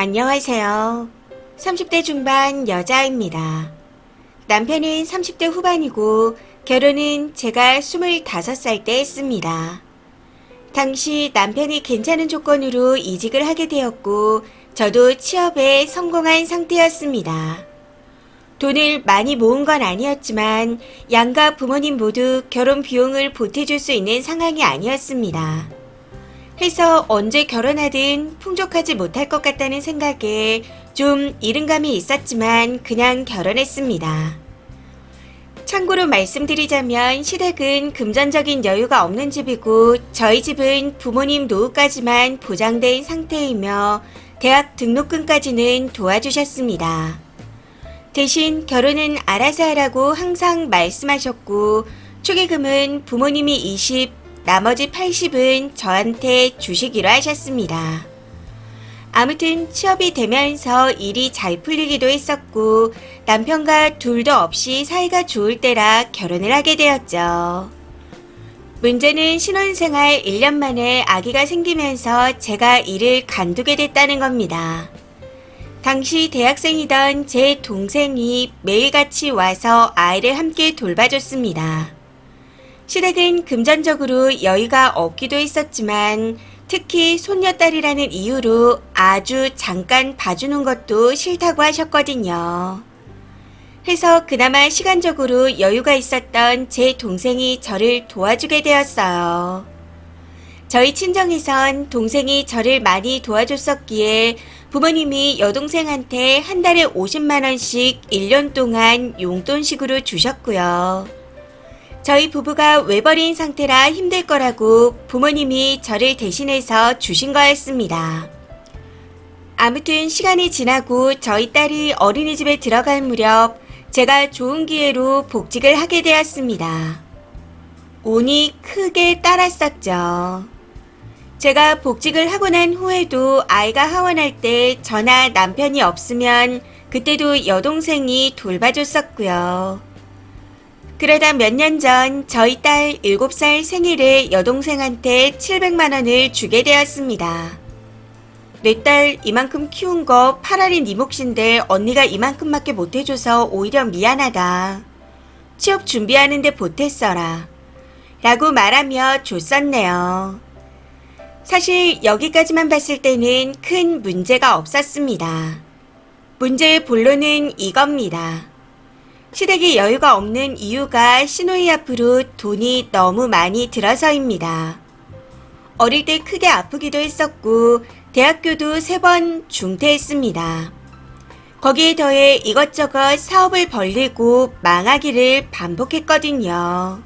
안녕하세요. 30대 중반 여자입니다. 남편은 30대 후반이고 결혼은 제가 25살 때 했습니다. 당시 남편이 괜찮은 조건으로 이직을 하게 되었고 저도 취업에 성공한 상태였습니다. 돈을 많이 모은 건 아니었지만 양가 부모님 모두 결혼 비용을 보태줄 수 있는 상황이 아니었습니다. 해서 언제 결혼하든 풍족하지 못할 것 같다는 생각에 좀 이른감이 있었지만 그냥 결혼했습니다. 참고로 말씀드리자면 시댁은 금전적인 여유가 없는 집이고 저희 집은 부모님 노후까지만 보장된 상태이며 대학 등록금까지는 도와주셨습니다. 대신 결혼은 알아서 하라고 항상 말씀하셨고 축의금은 부모님이 20, 나머지 80은 저한테 주시기로 하셨습니다. 아무튼 취업이 되면서 일이 잘 풀리기도 했었고 남편과 둘도 없이 사이가 좋을 때라 결혼을 하게 되었죠. 문제는 신혼생활 1년 만에 아기가 생기면서 제가 일을 간두게 됐다는 겁니다. 당시 대학생이던 제 동생이 매일같이 와서 아이를 함께 돌봐줬습니다. 시댁은 금전적으로 여유가 없기도 했었지만 특히 손녀딸이라는 이유로 아주 잠깐 봐주는 것도 싫다고 하셨거든요. 해서 그나마 시간적으로 여유가 있었던 제 동생이 저를 도와주게 되었어요. 저희 친정에선 동생이 저를 많이 도와줬었기에 부모님이 여동생한테 한 달에 50만원씩 1년 동안 용돈식으로 주셨고요. 저희 부부가 외벌이인 상태라 힘들 거라고 부모님이 저를 대신해서 주신 거였습니다. 아무튼 시간이 지나고 저희 딸이 어린이집에 들어갈 무렵 제가 좋은 기회로 복직을 하게 되었습니다. 운이 크게 따랐었죠. 제가 복직을 하고 난 후에도 아이가 하원할 때 저나 남편이 없으면 그때도 여동생이 돌봐줬었고요. 그러다 몇 년 전 저희 딸 7살 생일에 여동생한테 700만원을 주게 되었습니다. 내 딸 이만큼 키운 거 파라리 네 몫인데 언니가 이만큼밖에 못해줘서 오히려 미안하다. 취업 준비하는데 보탰어라. 라고 말하며 줬었네요. 사실 여기까지만 봤을 때는 큰 문제가 없었습니다. 문제의 본론은 이겁니다. 시댁에 여유가 없는 이유가 시노이 앞으로 돈이 너무 많이 들어서입니다. 어릴 때 크게 아프기도 했었고, 대학교도 세 번 중퇴했습니다. 거기에 더해 이것저것 사업을 벌리고 망하기를 반복했거든요.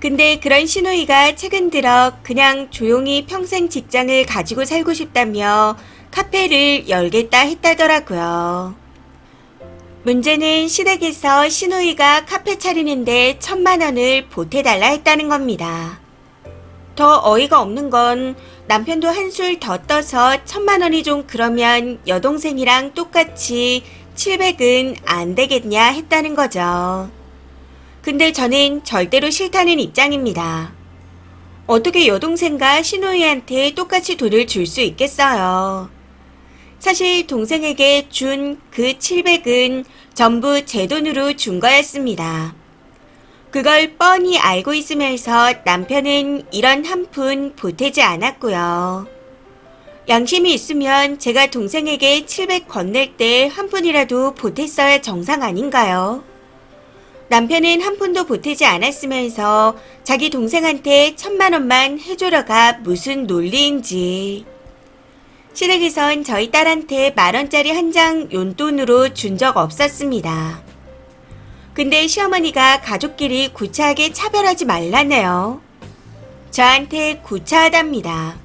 근데 그런 시노이가 최근 들어 그냥 조용히 평생 직장을 가지고 살고 싶다며 카페를 열겠다 했다더라고요. 문제는 시댁에서 시노이가 카페 차리는데 천만 원을 보태달라 했다는 겁니다. 더 어이가 없는 건 남편도 한술 더 떠서 천만 원이 좀 그러면 여동생이랑 똑같이 700은 안 되겠냐 했다는 거죠. 근데 저는 절대로 싫다는 입장입니다. 어떻게 여동생과 시노이한테 똑같이 돈을 줄 수 있겠어요. 사실 동생에게 준 그 700은 전부 제 돈으로 준 거였습니다. 그걸 뻔히 알고 있으면서 남편은 이런 한 푼 보태지 않았고요. 양심이 있으면 제가 동생에게 700 건넬 때 한 푼이라도 보탰어야 정상 아닌가요? 남편은 한 푼도 보태지 않았으면서 자기 동생한테 천만 원만 해주러가 무슨 논리인지. 시댁에선 저희 딸한테 만 원짜리 한 장 용돈으로 준 적 없었습니다. 근데 시어머니가 가족끼리 구차하게 차별하지 말라네요. 저한테 구차하답니다.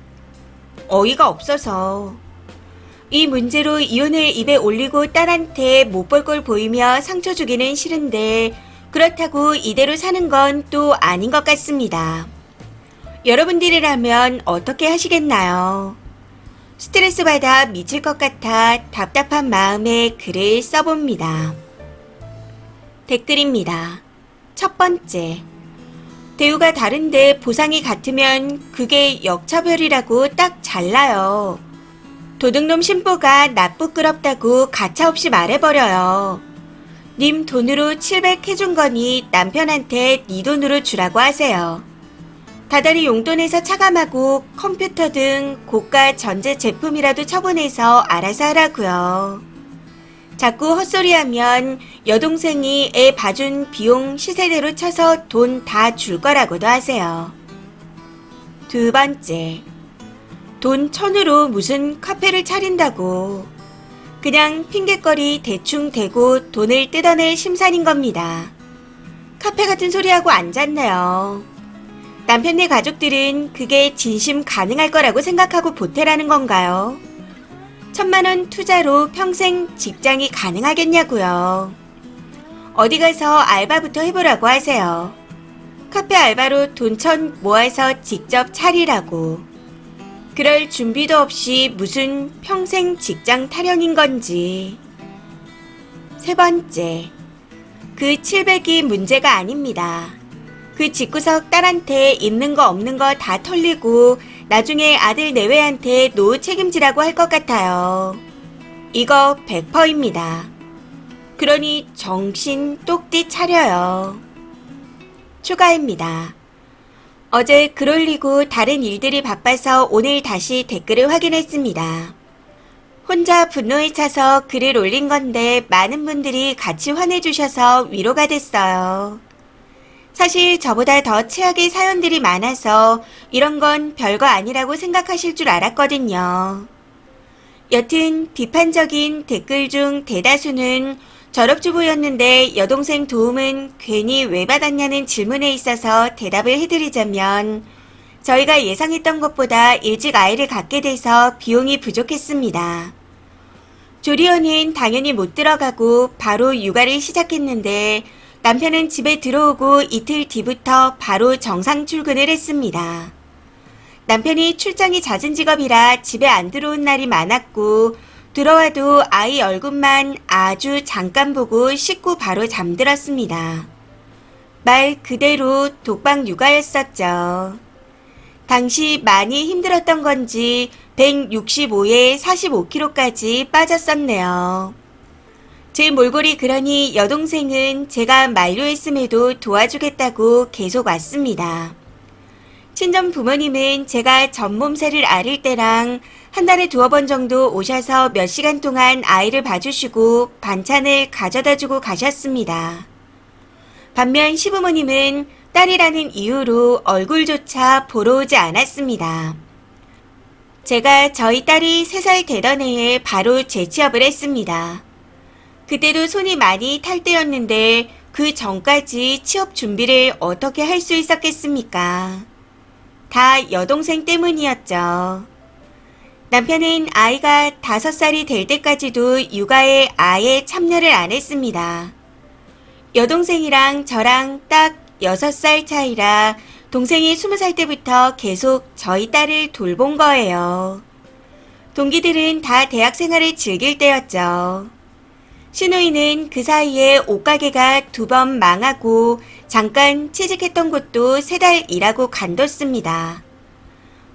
어이가 없어서. 이 문제로 이혼을 입에 올리고 딸한테 못 볼 걸 보이며 상처 주기는 싫은데 그렇다고 이대로 사는 건 또 아닌 것 같습니다. 여러분들이라면 어떻게 하시겠나요? 스트레스 받아 미칠 것 같아 답답한 마음에 글을 써봅니다. 댓글입니다. 첫 번째. 대우가 다른데 보상이 같으면 그게 역차별이라고 딱 잘라요. 도둑놈 신보가 나 부끄럽다고 가차없이 말해버려요. 님 돈으로 700 해준 거니 남편한테 네 돈으로 주라고 하세요. 다달이 용돈에서 차감하고 컴퓨터 등 고가 전자 제품이라도 처분해서 알아서 하라고요. 자꾸 헛소리하면 여동생이 애 봐준 비용 시세대로 쳐서 돈 다 줄 거라고도 하세요. 두 번째, 돈 천으로 무슨 카페를 차린다고. 그냥 핑계거리 대충 대고 돈을 뜯어낼 심산인 겁니다. 카페 같은 소리하고 앉았네요. 남편네 가족들은 그게 진심 가능할 거라고 생각하고 보태라는 건가요? 천만원 투자로 평생 직장이 가능하겠냐고요. 어디 가서 알바부터 해보라고 하세요. 카페 알바로 돈 천 모아서 직접 차리라고. 그럴 준비도 없이 무슨 평생 직장 타령인 건지. 세 번째. 그 700이 문제가 아닙니다. 그 집구석 딸한테 있는 거 없는 거 다 털리고 나중에 아들 내외한테 노후 책임지라고 할 것 같아요. 이거 100%입니다. 그러니 정신 똑띠 차려요. 추가입니다. 어제 글 올리고 다른 일들이 바빠서 오늘 다시 댓글을 확인했습니다. 혼자 분노에 차서 글을 올린 건데 많은 분들이 같이 화내주셔서 위로가 됐어요. 사실 저보다 더 최악의 사연들이 많아서 이런 건 별거 아니라고 생각하실 줄 알았거든요. 여튼 비판적인 댓글 중 대다수는 졸업주부였는데 여동생 도움은 괜히 왜 받았냐는 질문에 있어서 대답을 해드리자면 저희가 예상했던 것보다 일찍 아이를 갖게 돼서 비용이 부족했습니다. 조리원은 당연히 못 들어가고 바로 육아를 시작했는데 남편은 집에 들어오고 이틀 뒤부터 바로 정상 출근을 했습니다. 남편이 출장이 잦은 직업이라 집에 안 들어온 날이 많았고 들어와도 아이 얼굴만 아주 잠깐 보고 씻고 바로 잠들었습니다. 말 그대로 독방 육아였었죠. 당시 많이 힘들었던 건지 165에 45kg까지 빠졌었네요. 제 몰골이 그러니 여동생은 제가 만료했음에도 도와주겠다고 계속 왔습니다. 친정 부모님은 제가 전몸살을 앓을 때랑 한 달에 두어 번 정도 오셔서 몇 시간 동안 아이를 봐주시고 반찬을 가져다 주고 가셨습니다. 반면 시부모님은 딸이라는 이유로 얼굴조차 보러 오지 않았습니다. 제가 저희 딸이 3살 되던 해에 바로 재취업을 했습니다. 그때도 손이 많이 탈 때였는데 그 전까지 취업 준비를 어떻게 할 수 있었겠습니까? 다 여동생 때문이었죠. 남편은 아이가 다섯 살이 될 때까지도 육아에 아예 참여를 안 했습니다. 여동생이랑 저랑 딱 여섯 살 차이라 동생이 스무 살 때부터 계속 저희 딸을 돌본 거예요. 동기들은 다 대학 생활을 즐길 때였죠. 신우이는 그 사이에 옷가게가 두 번 망하고 잠깐 취직했던 곳도 세 달 일하고 간뒀습니다.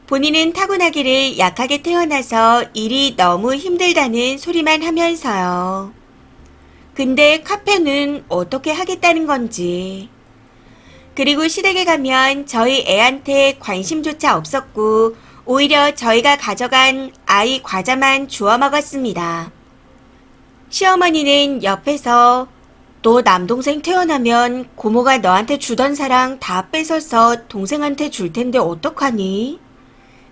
본인은 타고나기를 약하게 태어나서 일이 너무 힘들다는 소리만 하면서요. 근데 카페는 어떻게 하겠다는 건지. 그리고 시댁에 가면 저희 애한테 관심조차 없었고, 오히려 저희가 가져간 아이 과자만 주워 먹었습니다. 시어머니는 옆에서 너 남동생 태어나면 고모가 너한테 주던 사랑 다 뺏어서 동생한테 줄 텐데 어떡하니?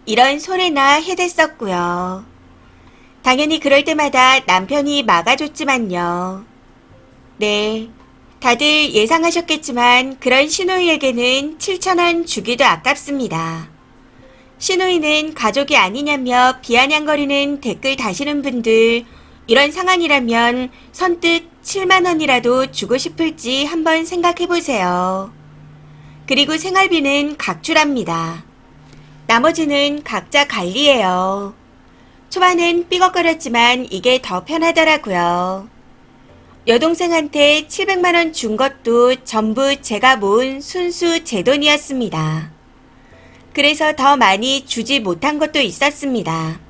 이런 소리나 해댔었고요. 당연히 그럴 때마다 남편이 막아줬지만요. 네. 다들 예상하셨겠지만 그런 신우이에게는 7천원 주기도 아깝습니다. 신우이는 가족이 아니냐며 비아냥거리는 댓글 다시는 분들 이런 상황이라면 선뜻 7만원이라도 주고 싶을지 한번 생각해 보세요. 그리고 생활비는 각출합니다. 나머지는 각자 관리해요. 초반엔 삐걱거렸지만 이게 더 편하더라고요. 여동생한테 700만원 준 것도 전부 제가 모은 순수 제 돈이었습니다. 그래서 더 많이 주지 못한 것도 있었습니다.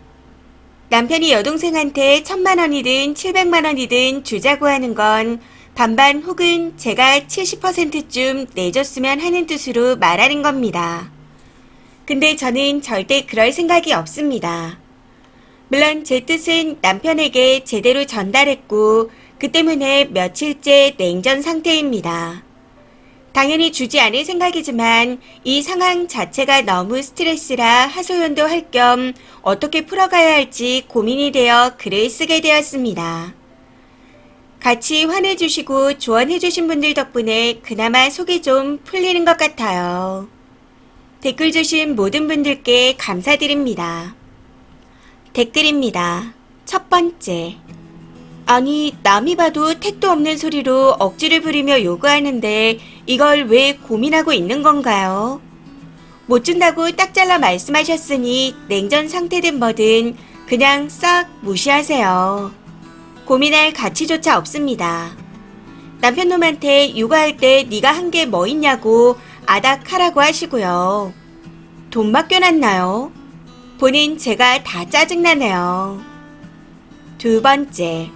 남편이 여동생한테 천만 원이든 700만 원이든 주자고 하는 건 반반 혹은 제가 70%쯤 내줬으면 하는 뜻으로 말하는 겁니다. 근데 저는 절대 그럴 생각이 없습니다. 물론 제 뜻은 남편에게 제대로 전달했고 그 때문에 며칠째 냉전 상태입니다. 당연히 주지 않을 생각이지만 이 상황 자체가 너무 스트레스라 하소연도 할 겸 어떻게 풀어가야 할지 고민이 되어 글을 쓰게 되었습니다. 같이 화내주시고 조언해주신 분들 덕분에 그나마 속이 좀 풀리는 것 같아요. 댓글 주신 모든 분들께 감사드립니다. 댓글입니다. 첫 번째. 아니, 남이 봐도 택도 없는 소리로 억지를 부리며 요구하는데 이걸 왜 고민하고 있는 건가요? 못 준다고 딱 잘라 말씀하셨으니 냉전 상태든 뭐든 그냥 싹 무시하세요. 고민할 가치조차 없습니다. 남편놈한테 육아할 때 네가 한 게 뭐 있냐고 아닥하라고 하시고요. 돈 맡겨놨나요? 본인 제가 다 짜증나네요. 두 번째.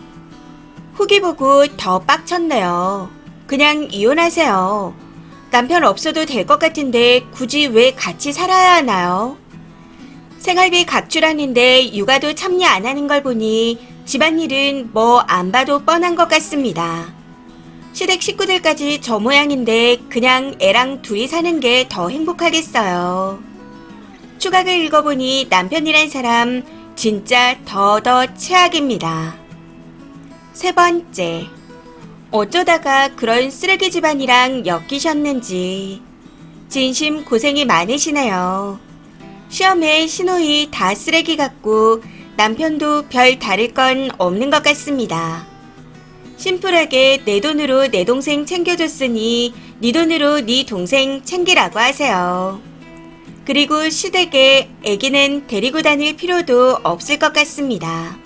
후기 보고 더 빡쳤네요. 그냥 이혼하세요. 남편 없어도 될 것 같은데 굳이 왜 같이 살아야 하나요? 생활비 각출하는데 육아도 참여 안 하는 걸 보니 집안일은 뭐 안 봐도 뻔한 것 같습니다. 시댁 식구들까지 저 모양인데 그냥 애랑 둘이 사는 게 더 행복하겠어요. 추각을 읽어보니 남편이란 사람 진짜 더더 최악입니다. 세 번째. 어쩌다가 그런 쓰레기 집안이랑 엮이셨는지. 진심 고생이 많으시네요. 시험에 신호이 다 쓰레기 같고 남편도 별 다를 건 없는 것 같습니다. 심플하게 내 돈으로 내 동생 챙겨줬으니 네 돈으로 네 동생 챙기라고 하세요. 그리고 시댁에 아기는 데리고 다닐 필요도 없을 것 같습니다.